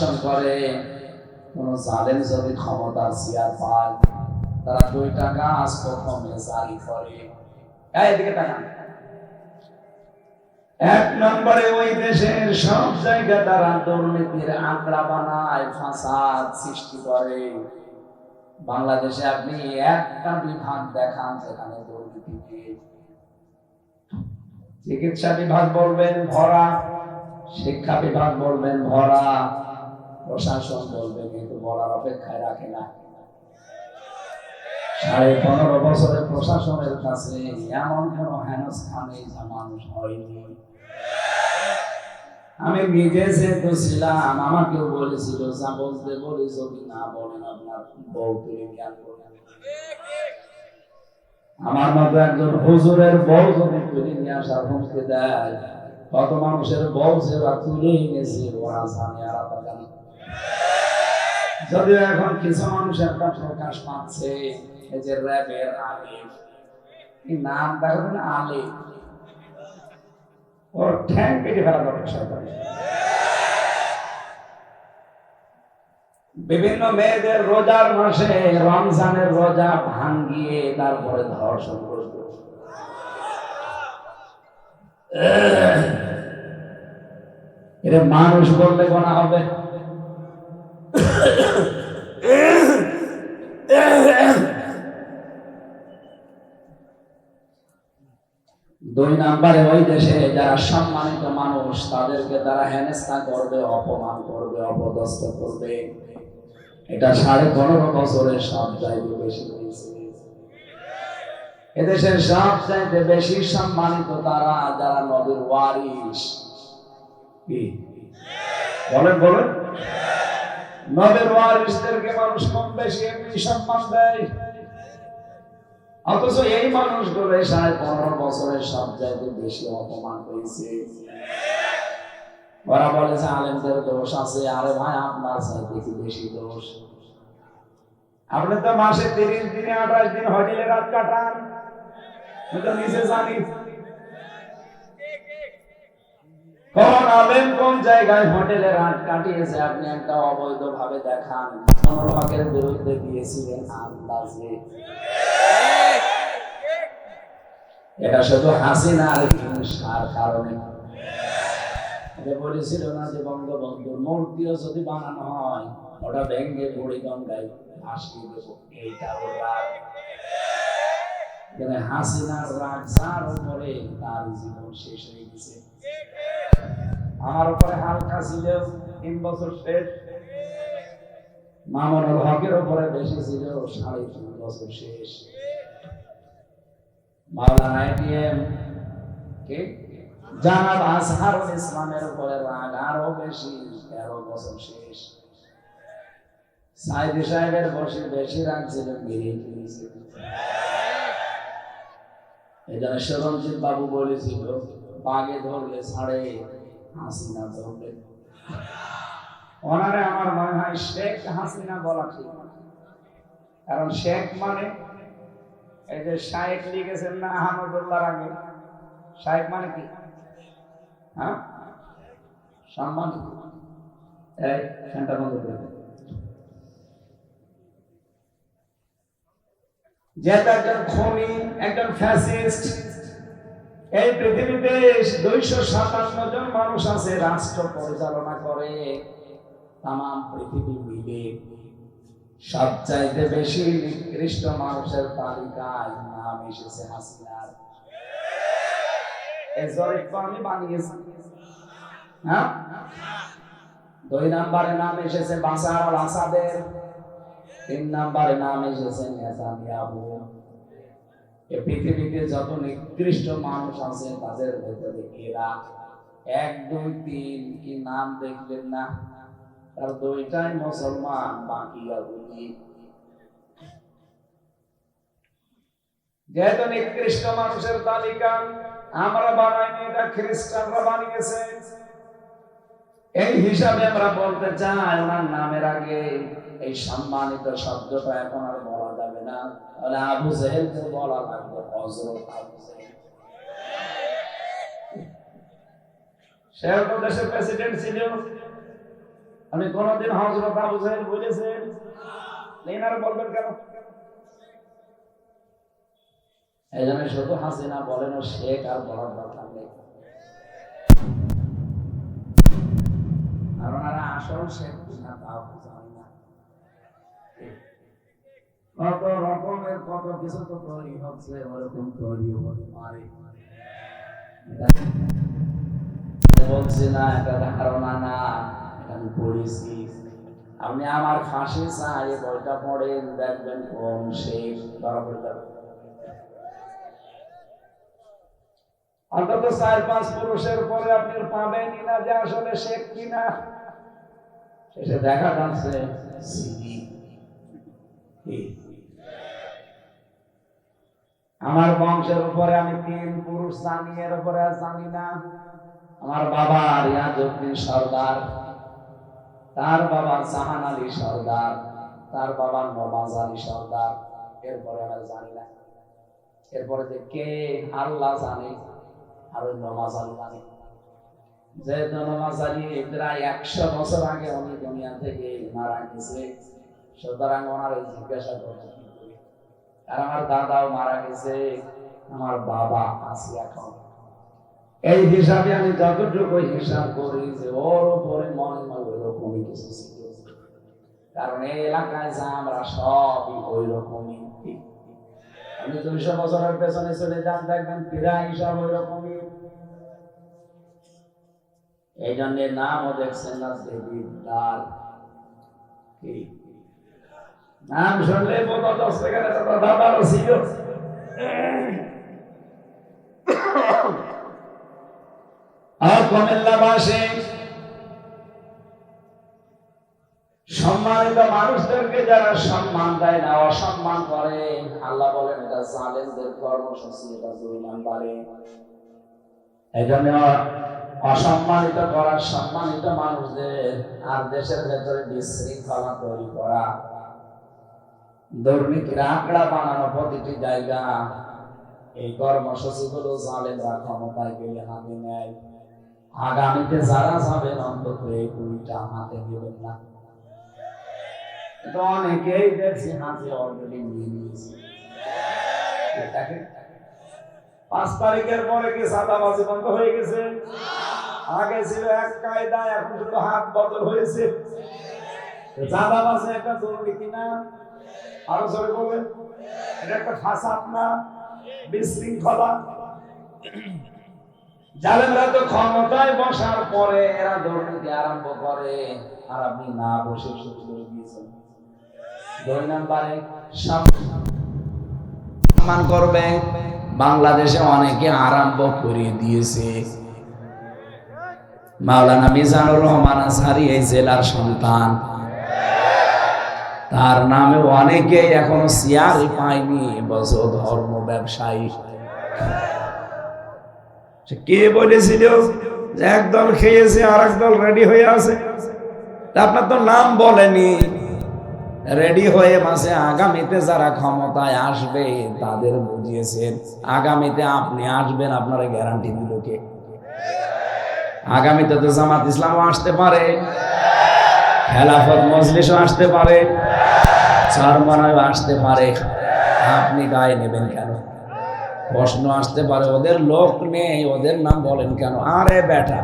শাসন করে কোন জালেম যদি ক্ষমতার চেয়ার পায়, তারা দুইটা গাছ প্রথমে জারি করে। এদিকে তাকান। এক নম্বরে ওই দেশের সব জায়গা তারা দুর্নীতির আঁকড়া বানায়, ফাসাদ সৃষ্টি করে। বাংলাদেশে আপনি একটা বিভাগ দেখান যেখানে দুর্নীতি চিকিৎসা বিভাগ বলবেন ভরা, শিক্ষা বিভাগ বলবেন ভরা। প্রশাসন বলবেন কিন্তু বলার অপেক্ষায় রাখে না। সাড়ে পনেরো বছরের প্রশাসনের কাছে এমন কোন হেনস্থান যা মানুষ হয়নি। আমি নিজে যেহেতু ছিলাম আমাকেও বলেছিল, যা বলতে বলি, যদি না বলেন আপনার বউ তুলে জ্ঞান করেন আমার মতো একজন হুজুরের বউ যদি তুলে নিয়ে আসার হুমকে দেয়, কত মানুষের বউ ওরা তুলে এনেছে ওরা জানে আর জানি। যদিও এখন কিছু মানুষ একটা প্রকাশ পাচ্ছে, এই যে র্যাবের এই নাম দেখো না আলিফ ওর ঠ্যাং কেটে ফেলা দরকার সরকার বিভিন্ন মেয়েদের রোজার মাসে রমজানের রোজা ভাঙ্গিয়ে তারপরে ধর্ষণ করবে এটা মানুষ বললে গোনা হবে। দুই নাম্বারে ওই দেশে যারা সম্মানিত মানুষ, তাদেরকে তারা হেনস্থা করবে, অপমান করবে, অপদস্থ করবে। এটা সাড়ে পনেরো বছরের সব চাইতে বেশি এদেশের সব চাইতে বেশি সম্মানিত তারা যারা নদীর ওয়ারিস কি? বলেন বলেন। নদীর ওয়ারিসদেরকে মানুষ কম বেশি এমনি সম্মান দেয়। অথচ এই মানুষগুলো সাড়ে পনেরো বছরের সব জায়গায় বেশি অপমান হয়েছে ওরা বলে আলেমদের দোষ আছে। আরে ভাই, আপনার চাইতে কি বেশি দোষ? আপনি তো মাসে তিরিশ দিনে আঠাশ দিন হোটেলে রাত কাটান। আমি তো নিজে জানি। কোন আলেম কোন জায়গায়? হোটেলে রাত কাটিয়েছে। আপনি একটা অবৈধ ভাবে দেখান। মনোভাগের বিরুদ্ধে দিয়েছিলেন আন্দাজে। এটা শুধু হাসিনার হিংসার কারণে। বলেছিল না যে বঙ্গবন্ধুর মূর্তিও যদি বানানো হয়, ওটা ভেঙ্গে বুড়ি গঙ্গায় ভাসিয়ে দেব। এইটা রাগ। হাসিনার রাগ যার উপরে তার জীবন শেষ হয়ে গেছে। আমার উপরে হালকা ছিল তিন বছর শেষ। মামুনুল হকের উপরে বেশি ছিল সাড়ে তিন বছর শেষ। মাওলানা কে? জানাব ইসলামের উপরে রাগ আরও বেশি, তেরো বছর শেষ। সাইদি সাহেবের বসে বেশি রাগ ছিল এই জন্য সরঞ্জিৎ বাবু বলেছিল, বাগে ধরলে ছাড়ে। হাসিনা ধরলে ওনারে আমার মনে হয় শেখ হাসিনা বলা ঠিক। কারণ শেখ মানে এই যে শায়েক লিখেছেন না আহমদুল্লাহ আগে। শায়েক মানে কি? হ্যাঁ? সম্মান। এই একজন খনি, একজন ফ্যাসিস্ট এই পৃথিবীতে দুইশো সাতান্ন জন মানুষ আছে, রাষ্ট্র পরিচালনা করে। তাম পৃথিবী মিলে সবচাইতে বেশি নিকৃষ্ট মানুষের তালিকায় নাম এসেছে হাসিনার। আমি হ্যাঁ? দুই নম্বরে নাম এসেছে বাসার আসাদের, তিন নম্বরে নাম এসেছে নেতানিয়াহু। পৃথিবীতে যত নিকৃষ্ট মানুষ আছে, তাদের ভেতরে এরা এক, দুই, তিন কি নাম দেখবেন না? তার দুইটাই মুসলমান, বাকি ইয়াহুদি যেহেতু নিকৃষ্ট মানুষের তালিকা, আমরা বানাইনি এটা খ্রিস্টানরা বানিয়েছে। এই হিসাবে আমরা বলতে চাই, ওনার নামের আগে এই সম্মানিত শব্দটা এখন আর না? তাহলে আবু জেহেলকে বলা লাগবে হজরত আবু জেহেল। সে দেশের প্রেসিডেন্ট ছিল আপনি কোনদিন হজরত আবু সাহেব বলেছেন বলবেন কেন? এই জন্য শুধু হাসিনা বলেন শেখ আর বলার দরকার নেই। আর ওনারা আসল শেখ কিনা তাও জানি না। কত রকমের কত কিছু তো তৈরি হচ্ছে, ওরকম তৈরি হতে পারে। বলছি, না এটা ধারণা না আমি পড়েছি আপনি আমার ফাঁসি চাই, বইটা পড়েন, দেখবেন কোন শেষ। ধরা অন্তত চার, পাঁচ পুরুষের পরে আপনি পাবেনই না যে আসলে শেখ কিনা শেষে দেখা যাচ্ছে সিডি আমার বংশের উপরে আমি তিন পুরুষ জানি এর উপরে জানি না। আমার বাবা রিয়াজউদ্দিন সর্দার, তার বাবা জাহান আলী সর্দার, তার বাবা নমাজ আলী সর্দার, এরপরে আমরা জানি না। এরপরে যে কে আল্লাহ জানে, আর ওই নমাজ আলী জানে। যেহেতু নমাজ আলী প্রায় একশো বছর আগে উনি দুনিয়া থেকে মারা গেছে, সুতরাং ওনার জিজ্ঞাসা করছে? আর আমার দাদাও মারা গেছে, আমার বাবা আছে এখন। এই হিসাবে আমি যতটুকু হিসাব করি যে ওর উপরে মনে হয় ওই রকমই কিছু ছিল। কারণ এই এলাকায় যা আমরা সবই ওই রকমই আপনি দুইশো বছরের পেছনে চলে যান, দেখবেন পীড়া হিসাব ওই রকমই এই জন্য নামও দেখছেন না দেবীর দ্বার। কি? নাম শুনলে বোধ দশ টাকা সম্মানিত মানুষদেরকে যারা সম্মান দেয় না, অসম্মান করে, আল্লাহ বলেন, এটা জালেমদের কর্মসূচি, এটা দুই নাম্বারে এই জন্য অসম্মানিত করা, সম্মানিত মানুষদের আর দেশের ভেতরে বিশৃঙ্খলা তৈরি করা। দুর্নীতির আঁকড়া বানানো প্রতিটি জায়গা। এই কর্মসূচিগুলো জালেমরা ক্ষমতায় গেলে হাতে নেয়। আগামীতে যারা যাবেন অন্তত এই কুড়িটা হাতে নেবেন না। অনেকেই দেখছি হাতে অলরেডি নিয়ে নিয়েছে। পাঁচ তারিখের পরে কি সাদাবাজি বন্ধ হয়ে গেছে? আগে ছিল এক কায়দা এখন শুধু হাত বদল হয়েছে। চাঁদাবাজি একটা দুর্নীতি না? আরও জোরে এটা একটা বিশৃঙ্খলা। জালেমরা তো ক্ষমতায় বসার পরে এরা দুর্নীতি আরম্ভ করে, আর আপনি না বসে শুরু করে দিয়েছেন। দুই নম্বরে সম্মান বাংলাদেশে অনেকে আরম্ভ করে দিয়েছে। মাওলানা মিজানুর রহমান আসারি এই জেলার সন্তান। তার নামে অনেকে এখনও চেয়ারই পায়নি বস ধর্ম ব্যবসায়ী। কে বলেছিল একদল খেয়েছে আর একদল রেডি হয়ে আছে? আপনার তো নাম বলেনি। রেডি হয়ে মাসে আগামীতে যারা ক্ষমতায় আসবে, তাদের বুঝিয়েছেন, আগামীতে আপনি আসবেন, আপনার গ্যারান্টি দিল কে? আগামীতে তো জামাত ইসলামও আসতে পারে। খেলাফত মজলিসও আসতে পারে। চরমনায় আসতে পারে। আপনি গায়ে নেবেন কেন? প্রশ্ন আসতে পারে, ওদের লোক নেই, ওদের নাম বলেন কেন? আরে বেটা,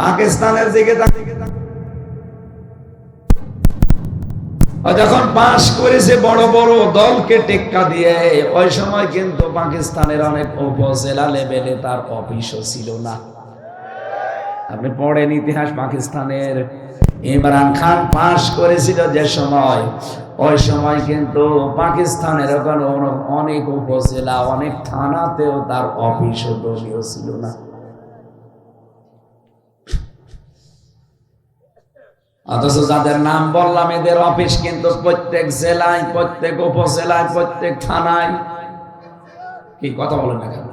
পাকিস্তানের দিকে যখন পাশ করেছে বড় বড় দলকে টেক্কা দিয়ে, ওই সময় কিন্তু পাকিস্তানের অনেক উপজেলা লেভেলে তার অফিসও ছিল না। আপনি পড়েন ইতিহাস পাকিস্তানের। ইমরান খান পাশ করেছিল যে সময় ওই সময় কিন্তু পাকিস্তানের ওখানে অনেক উপজেলা, অনেক থানাতেও তার অফিস দলীয় ছিল না। অথচ যাদের নাম বললাম, এদের অফিস কিন্তু প্রত্যেক জেলায়, প্রত্যেক উপজেলায়, প্রত্যেক থানায়। কি কথা বলেন না কেন?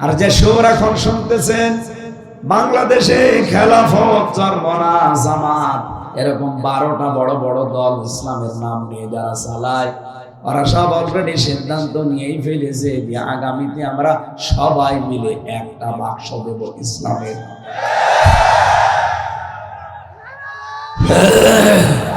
আর যে সুর এখন শুনতেছেন, বাংলাদেশে খেলাফত চরমনা জামাত এরকম বারোটা বড় বড় দল ইসলামের নাম নিয়ে যারা চালায়, ওরা সব অলরেডি সিদ্ধান্ত নিয়েই ফেলেছে যে আগামীতে আমরা সবাই মিলে একটা বাক্স দেব ইসলামের।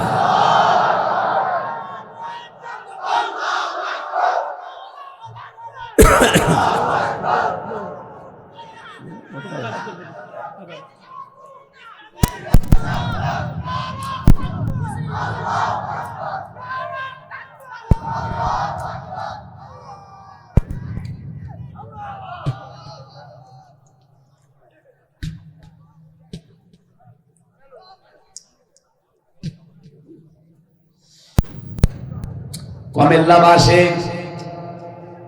কমেল্লাবাসে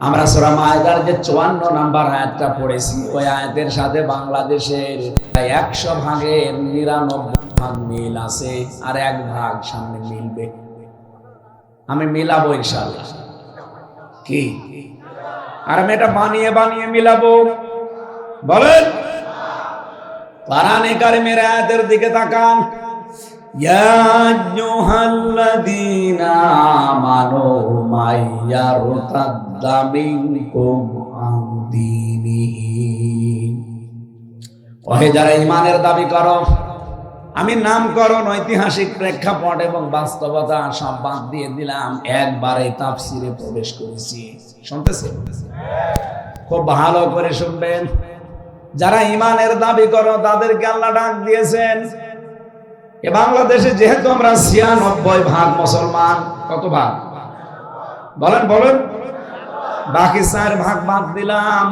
আমরা সোরা মায়দার যে চুয়ান্ন নাম্বার আয়াতটা পড়েছি, ওই আয়াতের সাথে বাংলাদেশের একশো ভাগের নিরানব্বই ভাগ মিল আছে আর এক ভাগ সামনে মিলবে। আমি মিলাবো ইনশাল্লাহ কি? আর আমি এটা বানিয়ে বানিয়ে মিলাবো। বলেন। পারানে কারিমের আয়াতের দিকে তাকান। يا أيها الذين آمنوا من يرتد منكم عن دينه ওহে যারা ইমানের দাবি করো আমি নামকরণ ঐতিহাসিক প্রেক্ষাপট এবং বাস্তবতা সব বাদ দিয়ে দিলাম একবারে তাফসিরে প্রবেশ করেছি শুনতেছে খুব ভালো করে শুনবেন যারা ইমানের দাবি করো তাদেরকে আল্লাহ ডাক দিয়েছেন এ বাংলাদেশে যেহেতু আমরা ছিয়ানব্বই ভাগ মুসলমান, কত ভাগ? বলেন বলেন। বাকি চার ভাগ বাদ দিলাম।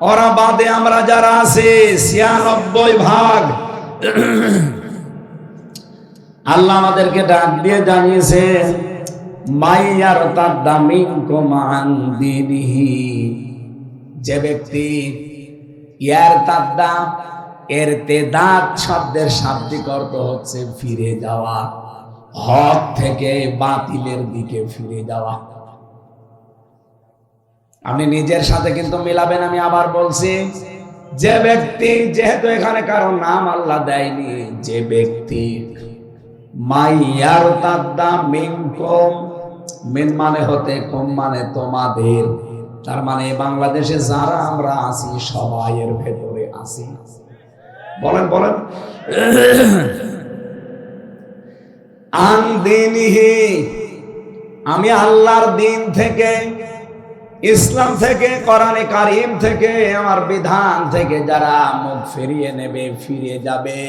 ওরা বাদে আমরা যারা আছে, ছিয়ানব্বই ভাগ। আল্লাহ আমাদেরকে ডাক দিয়ে জানিয়েছে, মাইয়ার তার দামি কমান দিনিহি। যে ব্যক্তি ইয়ার তার দাম এর তেদাত শব্দের শাব্দিক অর্থ হচ্ছে ফিরে যাওয়া, হক থেকে বাতিলের দিকে ফিরে যাওয়া। আপনি নিজের সাথে কিন্তু মিলাবেন, আমি আবার বলছি, যে ব্যক্তি যেহেতু এখানে কারও নাম আল্লাহ দেয়নি, যে ব্যক্তি মাইয়ার তাদ্দা মিন কম মিন মানে হতে কম মানে তোমাদের, তার মানে বাংলাদেশে যারা আমরা আছি, সবাই এর ভেতরে আছি। বলেন বলেন। আন দিনহি, আমি আল্লাহর দিন থেকে, ইসলাম থেকে, কোরআনে কারিম থেকে, আমার বিধান থেকে যারা মুখ ফিরিয়ে নেবে, ফিরে যাবে।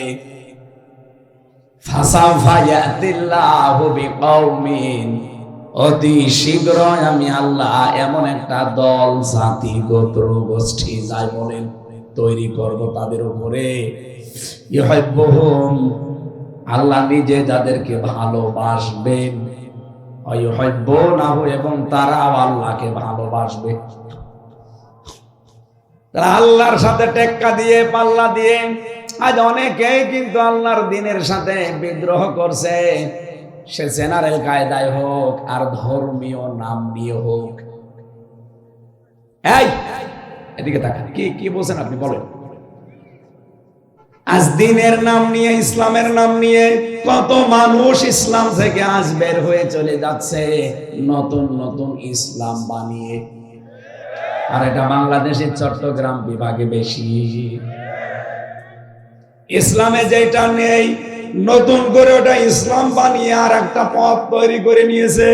অতি শীঘ্র আমি আল্লাহ এমন একটা দল, জাতি, গোত্র, গোষ্ঠী, যাই বলেন। তৈরি করব তাদের উপরে। আল্লাহ নিজে যাদেরকে ভালোবাসবেন এবং তারাও আল্লাহকে ভালোবাসবে। তারা আল্লাহর সাথে টেক্কা দিয়ে, পাল্লা দিয়ে, আজ অনেকেই কিন্তু আল্লাহর দিনের সাথে বিদ্রোহ করছে। সে জেনারেল কায়দায় হোক, আর ধর্মীয় নাম নিয়ে হোক। এই এদিকে তাকান। কি কি বলছেন আপনি? বলেন। আজ দিনের নাম নিয়ে, ইসলামের নাম নিয়ে কত মানুষ ইসলাম থেকে আজ বের হয়ে চলে যাচ্ছে। নতুন নতুন ইসলাম বানিয়ে। আর এটা বাংলাদেশের চট্টগ্রাম বিভাগে বেশি। ইসলামে যেটা নেই, নতুন করে ওটা ইসলাম বানিয়ে আর একটা পথ তৈরি করে নিয়েছে।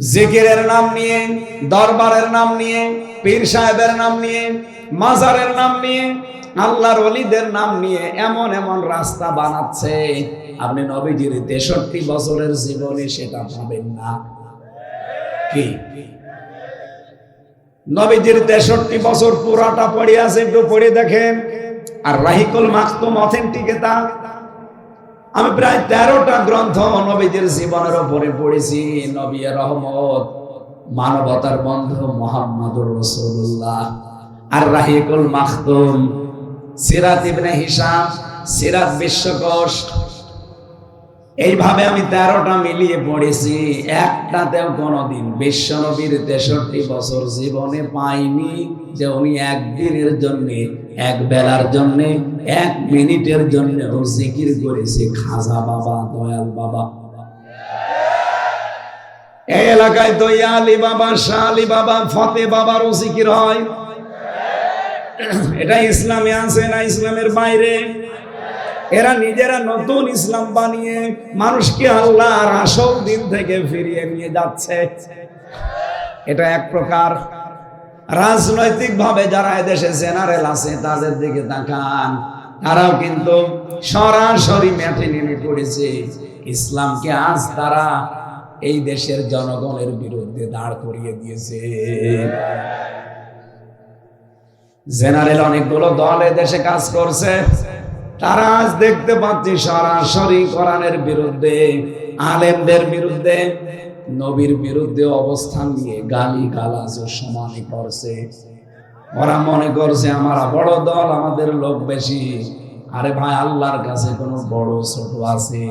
জিকিরের নাম নিয়ে, দরবারের নাম নিয়ে, পীর সাহেবের নাম নিয়ে, মাজারের নাম নিয়ে, আল্লাহর অলিদের নাম নিয়ে এমন এমন রাস্তা বানাচ্ছে। আপনি নবীজির তেষট্টি বছরের জীবনে সেটা পাবেন না। কি? নবীজির তেষট্টি বছর পুরাটা পড়ে আছে, একটু পড়ে দেখেন। আর রাহিকুল মাকতুম অথেন্টিক এটা আমি প্রায় তেরোটা গ্রন্থ নবীদের জীবনের উপরে পড়েছি নবী রহমত, মানবতার বন্ধ মোহাম্মদুর রসুল্লাহ আর রাহিকুল মাহতুম সিরাত ইবনে হিসাম সিরাত বিশ্বকোষ এইভাবে আমি তেরোটা মিলিয়ে পড়েছি। একটাতেও কোনোদিন বিশ্ব নবীর তেষট্টি বছর জীবনে পাইনি যে উনি একদিনের জন্য, এক বেলার জন্যে, এক মিনিটের জন্য জিকির করেছে, খাজা বাবা, দয়াল বাবা। এই এলাকায় তো আলী বাবা শাহ বাবা, ফতে বাবারও জিকির হয়। এটা ইসলামে আছে না ইসলামের বাইরে? এরা নিজেরা নতুন ইসলাম বানিয়ে মানুষকে আল্লাহর আসল দিন থেকে ফিরিয়ে নিয়ে যাচ্ছে। এটা এক প্রকার। রাজনৈতিক ভাবে যারা এদেশে জেনারেল আছে, তাদের দিকে তাকান। তারাও কিন্তু সরাসরি ম্যাটে নেমে পড়েছে। ইসলামকে আজ তারা এই দেশের জনগণের বিরুদ্ধে দাঁড় করিয়ে দিয়েছে। জেনারেল অনেকগুলো দল এদেশে কাজ করছে। তারা আজ দেখতে পাচ্ছি সরাসরি কোরআনের বিরুদ্ধে, আলেমদের বিরুদ্ধে, নবীর বিরুদ্ধে অবস্থান নিয়ে গালি গালাজ ও সমানই করছে। ওরা মনে করছে, আমরা বড় দল, আমাদের লোক বেশি। আরে ভাই, আল্লাহর কাছে কোনো বড় ছোট আছে।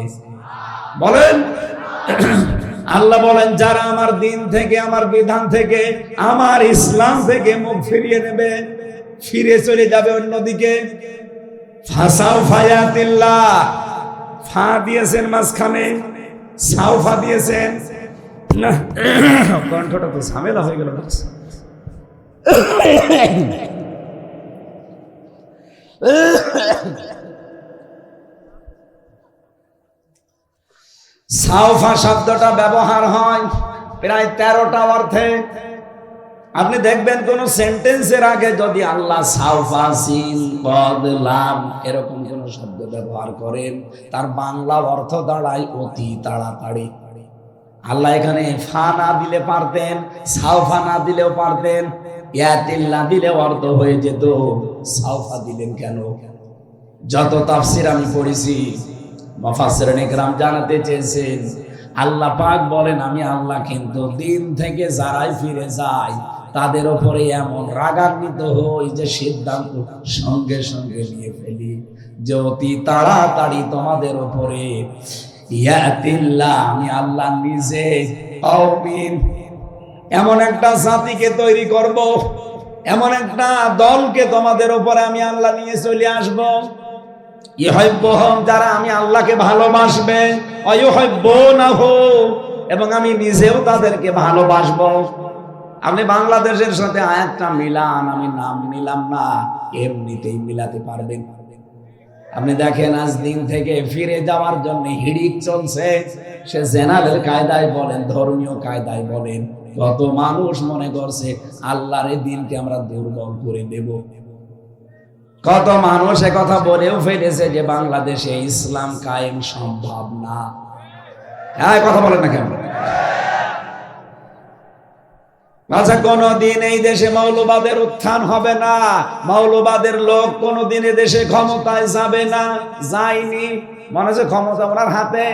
বলেন, আল্লাহ বলেন, যারা আমার দিন থেকে, আমার বিধান থেকে, আমার ইসলাম থেকে মুখ ফিরিয়ে নেবে, ফিরে চলে যাবে অন্যদিকে ফাসাও ফায়াতিল্লাহ। ফা দিয়েছেন মাঝখানে সাউফা শব্দটা ব্যবহার হয় প্রায় তেরোটা অর্থে। আপনি দেখবেন কোন সেন্টেন্সের আগে যদি আল্লাহ সাউফা সিন এরকম কোন শব্দ ব্যবহার করেন, তার বাংলা অর্থ দাঁড়ায় অতি তাড়াতাড়ি। আল্লাহ এখানে ফা না দিলে পারতেন সাউফা না দিলেও পারতেন, ইয়াতিল না দিলে অর্থ হয়ে যেত সাউফা দিলেন কেন? যত তাফসির আমি পড়েছি মফাসিরান ইকরাম জানাতে চেয়েছেন, আল্লাহ পাক বলেন, আমি আল্লাহ কিন্তু দিন থেকে যারাই ফিরে যায় তাদের ওপরে এমন রাগান্বিত হই যে সিদ্ধান্ত সঙ্গে সঙ্গে নিয়ে ফেলি। যে অতি তাড়াতাড়ি তোমাদের ওপরে আমি আল্লাহ নিজে এমন একটা জাতিকে তৈরি করব, এমন একটা দলকে তোমাদের উপরে আমি আল্লাহ নিয়ে চলে আসব। যারা আমি আল্লাহকে ভালোবাসবে অয়হব্ব না হো এবং আমি নিজেও তাদেরকে ভালোবাসবো। আপনি বাংলাদেশের সাথে আয়াতটা মিলান, আমি নাম নিলাম না, এমনিতেই মিলাতে পারবেন। আপনি দেখেন আজ দিন থেকে ফিরে যাওয়ার জন্য হিড়িক চলছে। সে জেনারেল কায়দায় বলেন, ধর্মীয় কায়দায় বলেন, কত মানুষ মনে করছে আল্লাহর এই দিনকে আমরা দুর্বল করে দেব। কত মানুষ কথা বলেও ফেলেছে যে বাংলাদেশে ইসলাম কায়েম সম্ভব না। হ্যাঁ কথা বলেন না কেন? আচ্ছা কোনদিন এই দেশে মৌলবাদের উত্থান হবে না। মৌলবাদের লোক কোনদিন দেশে ক্ষমতায় যাবে না, যায়নি। মনে হচ্ছে ক্ষমতা ওনার হাতে।